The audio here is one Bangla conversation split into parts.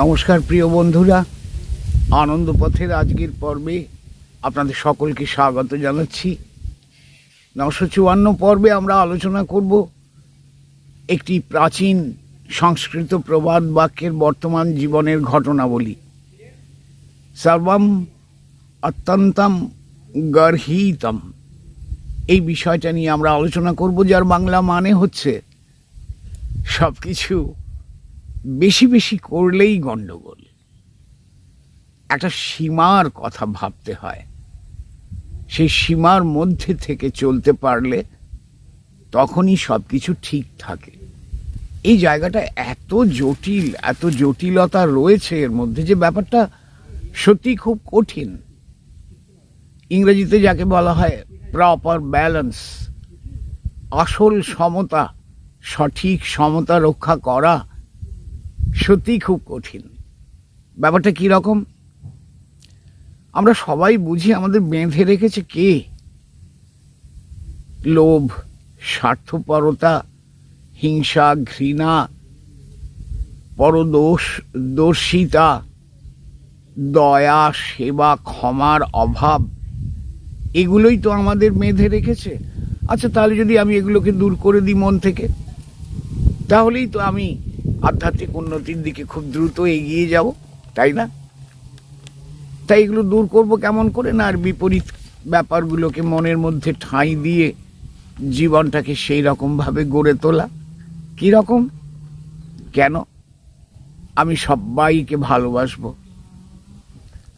নমস্কার প্রিয় বন্ধুরা, আনন্দ পথের আজকের পর্বে আপনাদের সকলকে স্বাগত জানাচ্ছি। নশো চুয়ান্ন পর্বে আমরা আলোচনা করব একটি প্রাচীন সংস্কৃত প্রবাদ বাক্যের বর্তমান জীবনের ঘটনাবলী। সর্বম অত্যন্তম গর্হিতম। এই বিষয়টা নিয়ে আমরা আলোচনা করব, যার বাংলা মানে হচ্ছে সব কিছু বেশি বেশি করলেই গন্ডগোল। একটা সীমার কথা ভাবতে হয়। সেই সীমার মধ্যে থেকে চলতে পারলে তখনই সব কিছু ঠিক থাকে। এই জায়গাটা এত জটিল, এত জটিলতা রয়েছে এর মধ্যে যে ব্যাপারটা সত্যি খুব কঠিন। ইংরেজিতে যাকে বলা হয় প্রপার ব্যালেন্স আসল সমতা, সঠিক সমতা রক্ষা করা সত্যি খুব কঠিন। ব্যাপারটা কি রকম? আমরা সবাই বুঝি আমাদের বেঁধে রেখেছে কে? লোভ, স্বার্থপরতা, হিংসা, ঘৃণা, পরদোষ, দর্শিতা, দয়া, সেবা, ক্ষমার অভাব, এগুলোই তো আমাদের মেধে রেখেছে। আচ্ছা তাহলে যদি আমি এগুলোকে দূর করে দিই মন থেকে, তাহলেই তো আমি আধ্যাত্মিক উন্নতির দিকে খুব দ্রুত এগিয়ে যাব, তাই না? তাই এগুলো দূর করব কেমন করে? না, আর বিপরীত ব্যাপারগুলোকে মনের মধ্যে ঠাঁই দিয়ে জীবনটাকে সেই রকমভাবে গড়ে তোলা। কি রকম? কেন? আমি সবাইকে ভালোবাসবো।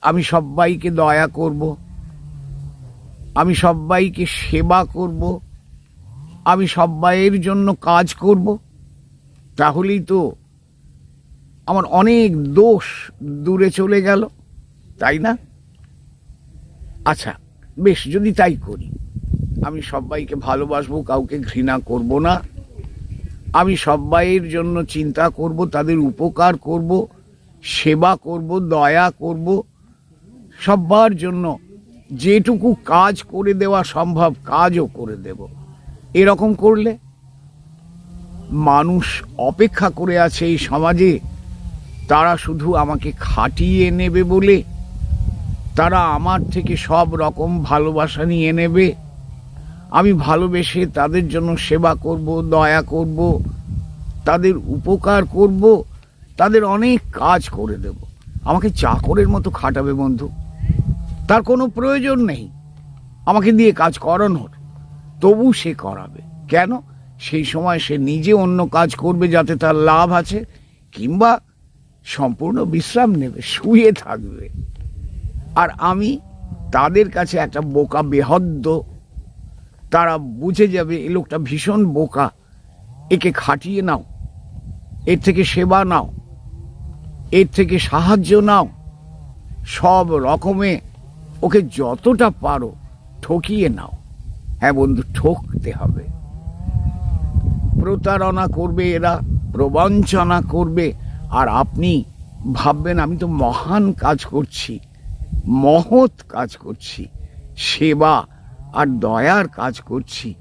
আমি সবাইকে দয়া করব। আমি সবাইকে সেবা করব। আমি সবাইয়ের জন্য কাজ করব। তাহলেই তো আমার অনেক দোষ দূরে চলে গেল, তাই না? আচ্ছা বেশ, যদি তাই করি, আমি সবাইকে ভালোবাসবো, কাউকে ঘৃণা করব না। আমি সবাইয়ের জন্য চিন্তা করব, তাদের উপকার করব, সেবা করব, দয়া করব। সবার জন্য যেটুকু কাজ করে দেওয়া সম্ভব, কাজও করে দেব। এরকম করলে মানুষ অপেক্ষা করে আছে এই সমাজে। তারা শুধু আমাকে খাটিয়ে নেবে বলে, তারা আমার থেকে সব রকম ভালোবাসা নিয়ে নেবে। আমি ভালোবেসে তাদের জন্য সেবা করব, দয়া করব, তাদের উপকার করব, তাদের অনেক কাজ করে দেব। আমাকে চাকরের মতো খাটাবে বন্ধু। তার কোনো প্রয়োজন নেই। আমাকে দিয়ে কাজ করানোর। তবু সে করাবে। কেন? সেই সময় সে নিজে অন্য কাজ করবে যাতে তার লাভ আছে, কিংবা সম্পূর্ণ বিশ্রাম নেবে, শুয়ে থাকবে। আর আমি তাদের কাছে একটা বোকা বেহদ্দ, তারা বুঝে যাবে এ লোকটা ভীষণ বোকা। একে খাটিয়ে নাও, এর থেকে সেবা নাও, এর থেকে সাহায্য নাও, সব রকমে ওকে যতটা পারো ঠকিয়ে নাও। হ্যাঁ বন্ধু, ঠকতে হবে। প্রতারণা করবে, এরা প্রবঞ্চনা করবে। আর আপনি ভাববেন, আমি তো মহান কাজ করছি, মহৎ কাজ করছি, সেবা আর দয়ার কাজ করছি।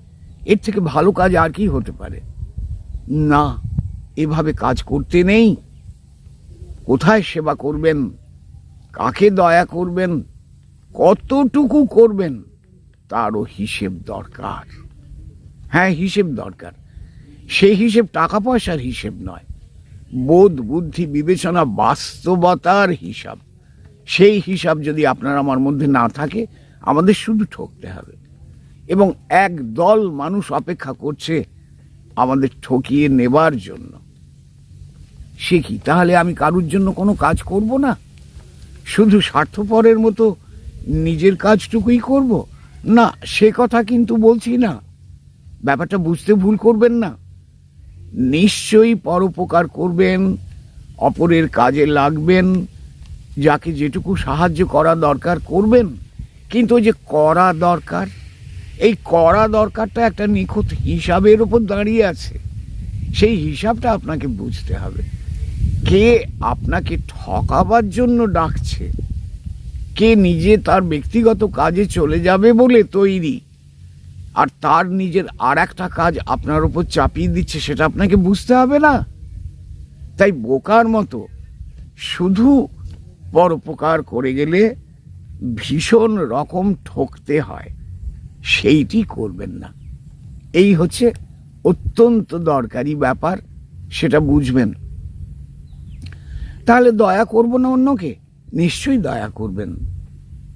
এর থেকে ভালো কাজ আর কি হতে পারে? না, এভাবে কাজ করতে নেই। কোথায় সেবা করবেন? কাকে দয়া করবেন? কতটুকু করবেন? তারও হিসেব দরকার। হ্যাঁ হিসেব দরকার। সেই হিসেব টাকা পয়সার হিসেব নয়। বোধ, বুদ্ধি, বিবেচনা, বাস্তবতার হিসাব। সেই হিসাব যদি আপনার আমার মধ্যে না থাকে, আমাদের শুধু ঠকতে হবে। এবং এক দল মানুষ অপেক্ষা করছে আমাদের ঠকিয়ে নেবার জন্য। সে কি? তাহলে আমি কারুর জন্য কোনো কাজ করব না? শুধু স্বার্থপরের মতো নিজের কাজটুকুই করব? না, সে কথা কিন্তু বলছি না। ব্যাপারটা বুঝতে ভুল করবেন না। নিশ্চয়ই পরোপকার করবেন, অপরের কাজে লাগবেন, যাকে যেটুকু সাহায্য করা দরকার করবেন। কিন্তু ওই যে করা দরকার, এই করা দরকারটা একটা নিখুঁত হিসাবের ওপর দাঁড়িয়ে আছে। সেই হিসাবটা আপনাকে বুঝতে হবে। কে আপনাকে ঠকাবার জন্য ডাকছে? কে নিজে তার ব্যক্তিগত কাজে চলে যাবে বলে তৈরি? আর তার নিজের আর একটা কাজ আপনার উপর চাপিয়ে দিচ্ছে, সেটা আপনাকে বুঝতে হবে না। তাই বোকার মতো শুধু পরোপকার করে গেলে ভীষণ রকম ঠকতে হয়। সেইটি করবেন না। এই হচ্ছে অত্যন্ত দরকারি ব্যাপার, সেটা বুঝবেন। তাহলে দয়া করব না অন্যকে? নিশ্চয়ই দয়া করবেন।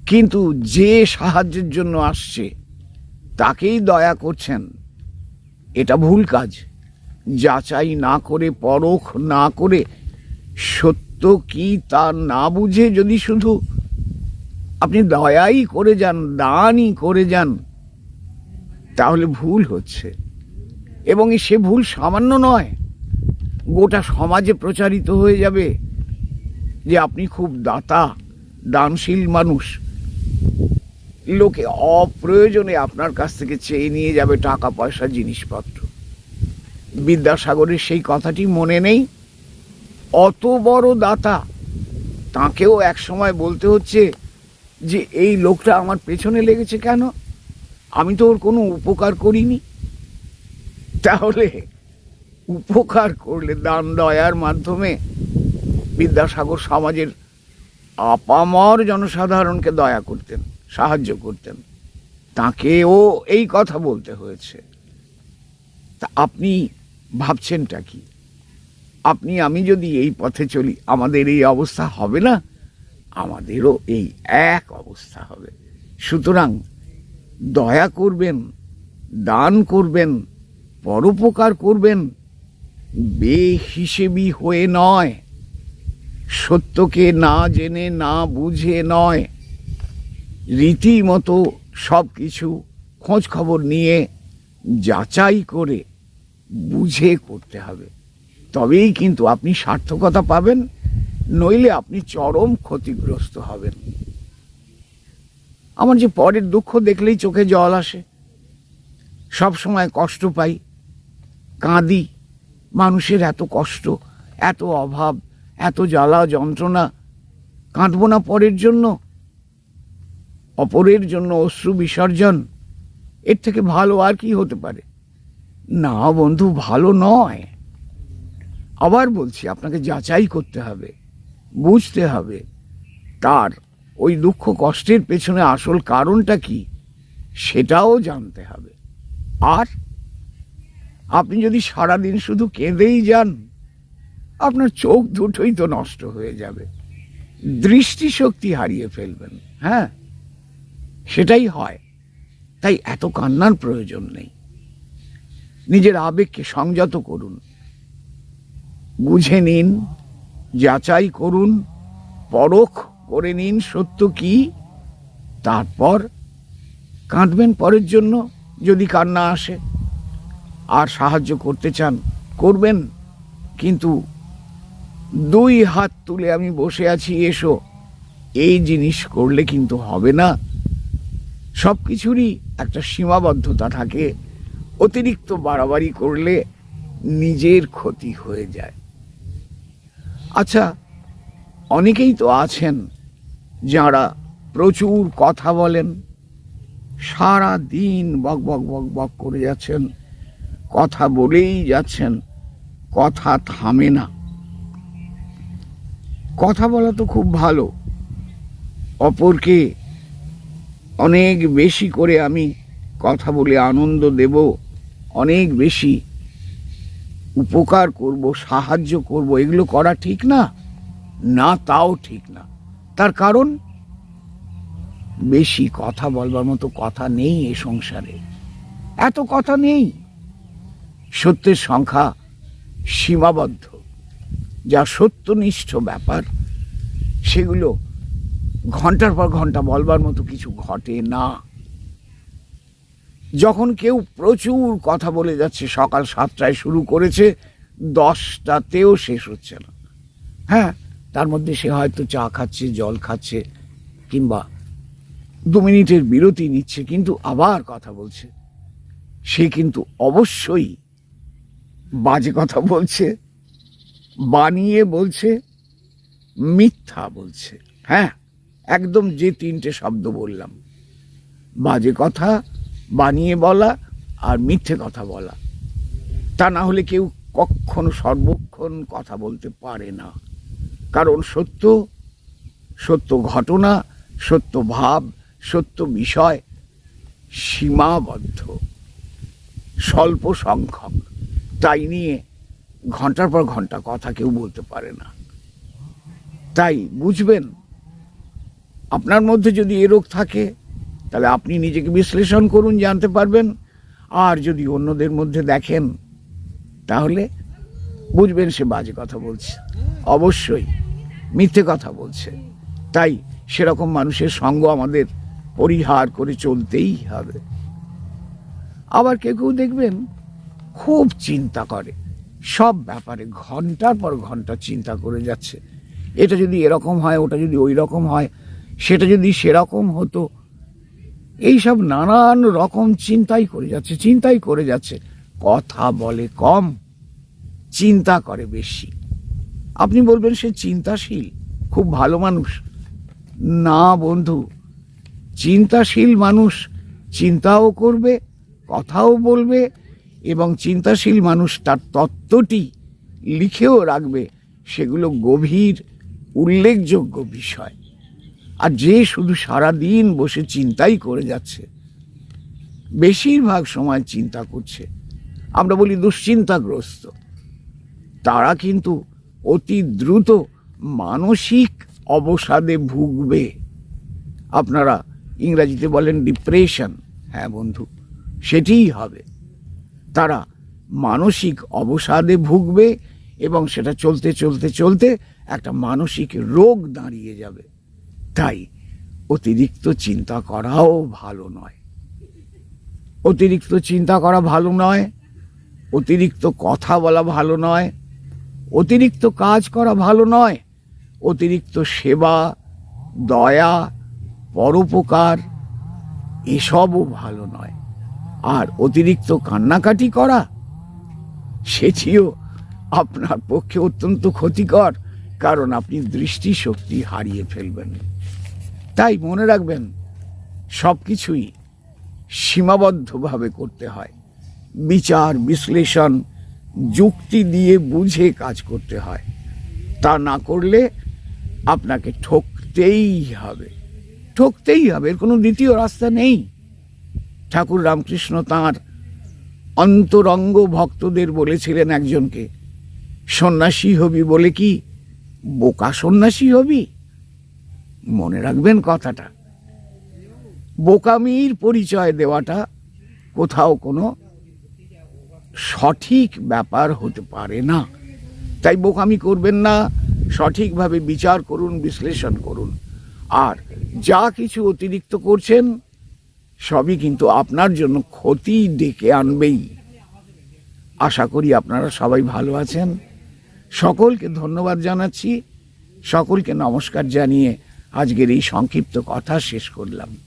কিন্তু যে সাহায্যের জন্য আসছে তাকেই দয়া করছেন। এটা ভুল কাজ। যাচাই না করে, পরখ না করে, সত্য কি তা না বুঝে যদি শুধু আপনি দয়াই করে যান, দানই করে যান, তাহলে ভুল হচ্ছে। এবং সে ভুল সামান্য নয়, গোটা সমাজে প্রচারিত হয়ে যাবে যে আপনি খুব দাতা, দানশীল মানুষ। লোকে অপ্রয়োজনে আপনার কাছ থেকে চেয়ে নিয়ে যাবে টাকা, পয়সা, জিনিসপত্র। বিদ্যাসাগরের সেই কথাটি মনে নেই। অত বড় দাতা তাকেও এক সময় বলতে হচ্ছে যে, এই লোকটা আমার পেছনে লেগেছে কেন? আমি তো ওর কোনো উপকার করিনি। তাহলে উপকার করলে দান দয়ার মাধ্যমে বিদ্যাসাগর সমাজের আপামর জনসাধারণকে দয়া করতেন। সাহায্য করতেন। তাকেও এই কথা বলতে হয়েছে। তা আপনি ভাবছেনটা কি? আপনি, আমি যদি এই পথে চলি, আমাদের এই অবস্থা হবে না? আমাদেরও এই এক অবস্থা হবে। সুতরাং দয়া করবেন, দান করবেন, পরোপকার করবেন, বেহিসেবি হয়ে নয়। সত্যকে না জেনে, না বুঝে নয়। রীতিমতো সব কিছু খোঁজ খবর নিয়ে যাচাই করে বুঝে করতে হবে। তবেই কিন্তু আপনি সার্থকতা পাবেন, নইলে আপনি চরম ক্ষতিগ্রস্ত হবেন। আমার যে পরের দুঃখ দেখলেই চোখে জল আসে। সব সময় কষ্ট পাই, কাঁদি, মানুষের এত কষ্ট, এত অভাব, এত জ্বালা যন্ত্রণা, কাঁদব না পরের জন্য। অপরের জন্য অশ্রু বিসর্জন। এর থেকে ভালো আর কি হতে পারে? না বন্ধু, ভালো নয়। আবার বলছি, আপনাকে যাচাই করতে হবে, বুঝতে হবে। তার ওই দুঃখ কষ্টের পেছনে আসল কারণটা কি, সেটাও জানতে হবে। আর আপনি যদি সারাদিন শুধু কেঁদেই যান, আপনার চোখ দুটোই তো নষ্ট হয়ে যাবে। দৃষ্টিশক্তি হারিয়ে ফেলবেন হ্যাঁ? সেটাই হয়। তাই এত কান্নার প্রয়োজন নেই। নিজের আবেগকে সংযত করুন। বুঝে নিন, যাচাই করুন, পরখ করে নিন সত্য কি। তারপর কাঁদবেন পরের জন্য যদি কান্না আসে। আর সাহায্য করতে চান, করবেন। কিন্তু দুই হাত তুলে আমি বসে আছি, এসো। এই জিনিস করলে কিন্তু হবে না। সব কিছুরই একটা সীমাবদ্ধতা থাকে। অতিরিক্ত বাড়াবাড়ি করলে নিজের ক্ষতি হয়ে যায়। আচ্ছা অনেকেই তো আছেন যারা প্রচুর কথা বলেন, সারা দিন বক বক বক বক করে যাচ্ছেন, কথা বলেই যাচ্ছেন, কথা থামে না। কথা বলা তো খুব ভালো, অপরকে অনেক বেশি করে আমি কথা বলে আনন্দ দেব, অনেক বেশি উপকার করব, সাহায্য করব। এগুলো করা ঠিক না? না, তাও ঠিক না। তার কারণ? বেশি কথা বলবার মতো কথা নেই এ সংসারে। এত কথা নেই। সত্যের সংখ্যা সীমাবদ্ধ। যা সত্যনিষ্ঠ ব্যাপার, সেগুলো ঘণ্টার পর ঘণ্টা বলবার মতো কিছু ঘটে না। যখন কেউ প্রচুর কথা বলে যাচ্ছে, সকাল সাতটায় শুরু করেছে, দশটাতেও শেষ হচ্ছে না। হ্যাঁ তার মধ্যে সে হয়তো চা খাচ্ছে, জল খাচ্ছে, কিংবা দু মিনিটের বিরতি নিচ্ছে, কিন্তু আবার কথা বলছে। সে কিন্তু অবশ্যই বাজে কথা বলছে, বানিয়ে বলছে, মিথ্যা বলছে। হ্যাঁ একদম যে তিনটে শব্দ বললাম। বাজে কথা, বানিয়ে বলা আর মিথ্যে কথা বলা। তা না হলে কেউ কখনো সর্বক্ষণ কথা বলতে পারে না। কারণ সত্য সত্য ঘটনা, সত্য ভাব, সত্য বিষয় সীমাবদ্ধ, স্বল্প সংখ্যক। তাই নিয়ে ঘণ্টার পর ঘণ্টা কথা কেউ বলতে পারে না। তাই বুঝবেন? আপনার মধ্যে যদি এ রোগ থাকে, তাহলে আপনি নিজেকে বিশ্লেষণ করুন, জানতে পারবেন। আর যদি অন্যদের মধ্যে দেখেন, তাহলে বুঝবেন সে বাজে কথা বলছে। অবশ্যই মিথ্যে কথা বলছে। তাই সেরকম মানুষের সঙ্গ আমাদের পরিহার করে চলতেই হবে। আবার কেউ কেউ দেখবেন খুব চিন্তা করে। সব ব্যাপারে ঘণ্টার পর ঘণ্টা চিন্তা করে যাচ্ছে। এটা যদি এরকম হয়, ওটা যদি ওই রকম হয় সেটা যদি সেরকম হতো, এইসব নানান রকম চিন্তাই করে যাচ্ছে, চিন্তাই করে যাচ্ছে। কথা বলে কম, চিন্তা করে বেশি। আপনি বলবেন সে চিন্তাশীল, খুব ভালো মানুষ। না বন্ধু, চিন্তাশীল মানুষ চিন্তাও করবে, কথাও বলবে এবং চিন্তাশীল মানুষ তার তত্ত্বটি লিখেও রাখবে। সেগুলো গভীর, উল্লেখযোগ্য বিষয়। আর যে শুধু সারা দিন বসে চিন্তাই করে যাচ্ছে, বেশিরভাগ সময় চিন্তা করছে। আমরা বলি দুশ্চিন্তাগ্রস্ত। তারা কিন্তু অতি দ্রুত মানসিক অবসাদে ভুগবে। আপনারা ইংরাজিতে বলেন ডিপ্রেশন। হ্যাঁ বন্ধু, সেটিই হবে। তারা মানসিক অবসাদে ভুগবে এবং সেটা চলতে চলতে চলতে একটা মানসিক রোগ দাঁড়িয়ে যাবে। তাই অতিরিক্ত চিন্তা করাও ভালো নয়। অতিরিক্ত চিন্তা করা ভালো নয়, অতিরিক্ত কথা বলা ভালো নয়, অতিরিক্ত কাজ করা ভালো নয়, অতিরিক্ত সেবা, দয়া, পরোপকার, এসবও ভালো নয়। আর অতিরিক্ত কান্নাকাটি করা সেটিও আপনার পক্ষে অত্যন্ত ক্ষতিকর, কারণ আপনি দৃষ্টিশক্তি হারিয়ে ফেলবেন। তাই মনে রাখবেন সব কিছুই সীমাবদ্ধভাবে করতে হয়। বিচার, বিশ্লেষণ, যুক্তি দিয়ে বুঝে কাজ করতে হয়। তা না করলে আপনাকে ঠকতেই হবে। ঠকতেই হবে, এর কোনো দ্বিতীয় রাস্তা নেই। ঠাকুর রামকৃষ্ণ তাঁর অন্তরঙ্গ ভক্তদের বলেছিলেন একজনকে, সন্ন্যাসী হবি বলে কি? বোকা সন্ন্যাসী হবি? মনে রাখবেন কথাটা। বোকামির পরিচয় দেওয়াটা কোথাও কোনো সঠিক ব্যাপার হতে পারে না। তাই বোকামি করবেন না, সঠিকভাবে বিচার করুন, বিশ্লেষণ করুন। আর যা কিছু অতিরিক্ত করছেন, সবই কিন্তু আপনার জন্য ক্ষতি ডেকে আনবেই। আশা করি আপনারা সবাই ভালো আছেন। সকলকে ধন্যবাদ জানাচ্ছি। সকলকে নমস্কার জানিয়ে আজকের এই সংক্ষিপ্ত কথা শেষ করলাম।